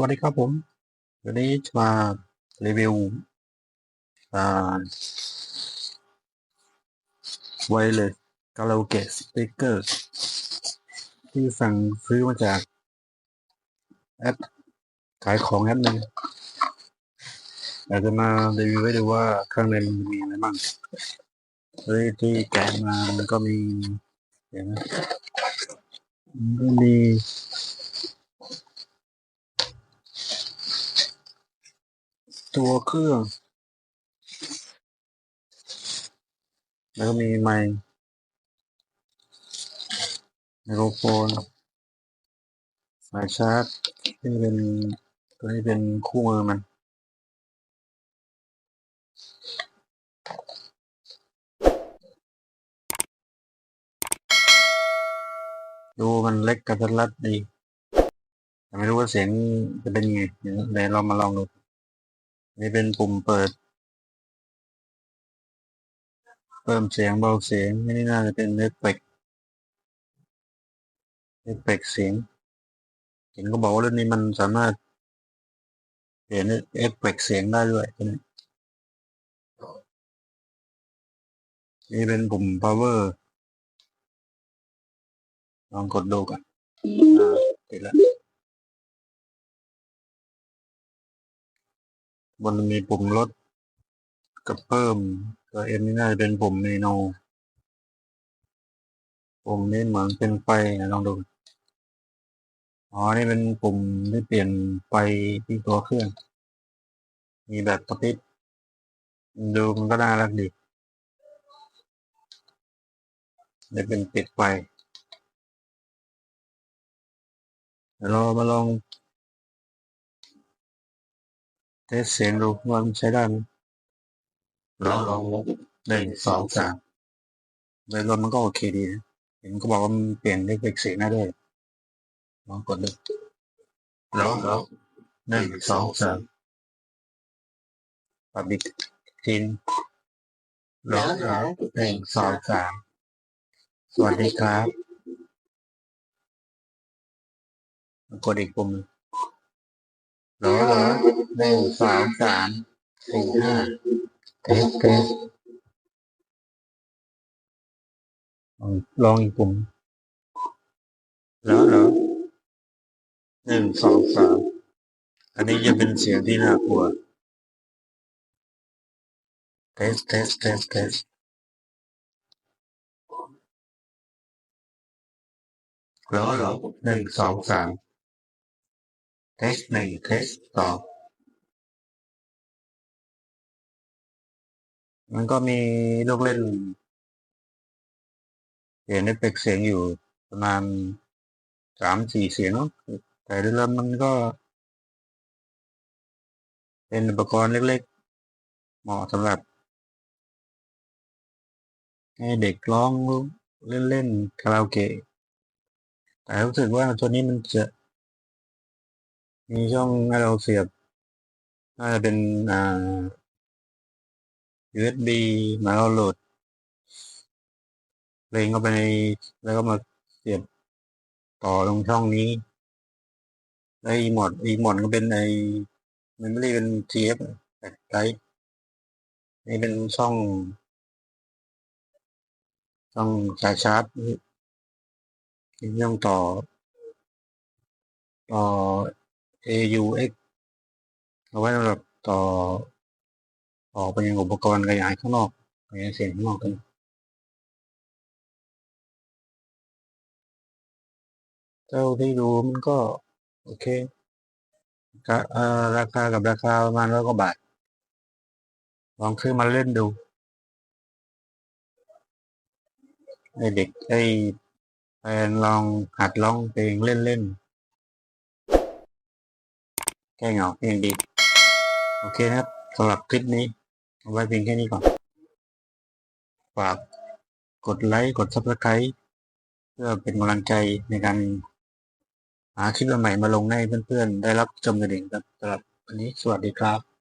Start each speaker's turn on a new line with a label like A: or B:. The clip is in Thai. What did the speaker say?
A: วัสดีครับผมวันนี้จะมารีวิวอ่าไวเลยคาราโอเกะสปีกเกอร์ที่สั่งซื้อมาจากแอปขายของแอปหนึ่งอยากจะมารีวิวให้ดูว่าข้างในมันมีอะไรบ้างเฮ้ยที่แกะมามันก็มีเห็นไหมมันก็มี ตัวเครื่อง แล้วก็มีไมค์ไมโครโฟนสายชาร์จที่เป็นตัวนี้เป็นคู่มือมันดูมันเล็กกระทัดรัดดี แต่ไม่รู้ว่าเสียงจะเป็นยังไงเดี๋ยวเรามาลองดู นี่เป็นปุ่มเปิด เพิ่มเสียงเบาเสียงนี่น่าจะเป็นเอฟเฟกต์เอฟเฟกต์เสียงเห็นก็บอกว่ารุ่นนี้มันสามารถเปลี่ยนเอฟเฟกต์เสียงได้ด้วยนี้นี่เป็นปุ่ม power ลองกดดูกันอ่าติดแล้ว บนมีปุ่มลดกับเพิ่มตัวเอ็มนี่น่าจะเป็นปุ่มเมนูปุ่มนี้เหมือนเป็นไฟนะลองดู อ๋อ นี่เป็นปุ่มที่เปลี่ยนไฟที่ตัวเครื่อง มีแบบกระพริบดูมันก็น่ารักดีนี่เป็นปิดไฟเดี๋ยวเรามาลอง เทสเสียงดูว่ามันใช้ได้ไหมลองลองหนึ่งสองสามโดยรวมมันก็โอเคดีนะเห็นก็บอกว่ามันเปลี่ยนเอฟเฟกต์เสียงได้ด้วยลองกดดูล้วแล้วหนึ่งสองสามปรับอีกทีนงล้วแล้วหนึ่งสองสามสวัสดีครับ กดอีกปุ่ม หนึ่งแล้วแล้วหนึ่งสองสามสี่ห้าเทสเทสลองอีกปุ่มแล้วแล้วหนึ่งสองสามอันนี้จะเป็นเสียงที่น่ากลัวเทสเทสเทสเทสแล้วแล้วหนึ่งสองสาม เทสหนึ่งเทสสองมันก็มีลูกเล่นเปลี่ยนเอฟเฟกเสียงอยู่ประมาณสามสี่เสียงเนอะแต่โดยรวมมันก็ เป็นอุปกรณ์เล็กๆ เหมาะสำหรับ ให้เด็กร้องเล่นๆคาราโอเกะแต่รู้สึกว่าตัวนี้มันจะ มีช่องให้เราเสียบน่าจะเป็นอ่า USB มาเราโหลดเพลงเข้าไปในแล้วก็มาเสียบต่อตรงช่องนี้แล้วอีหมดอีหมดก็เป็นไอมันไม่ได้เป็น TF แบตไลท์นี่เป็นช่อง ช่องสายชาร์จนี่ช่องต่อ ต่อ AUX เอาไว้สำหรับต่อออกไปยังอุปกรณ์ขยายข้างนอกขยายเสียงข้างนอกกันเท่าที่ดูมันก็ โอเคกเอ่อราคากับราคาประมาณร้อยกว่าบาท ลองซื้อมาเล่นดูให้เด็กให้แฟนลองหัดร้องเพลงเล่นๆ แก้เหงาเพลงดี โอเคนะครับสำหรับคลิปนี้เอาไว้เพียงแค่นี้ก่อน ฝากกดไลค์ กด subscribe เพื่อเป็นกำลังใจในการหาคลิปใหม่มาลงให้เพื่อนๆ ได้รับชมกันเองครับสำหรับวันนี้สวัสดีครับ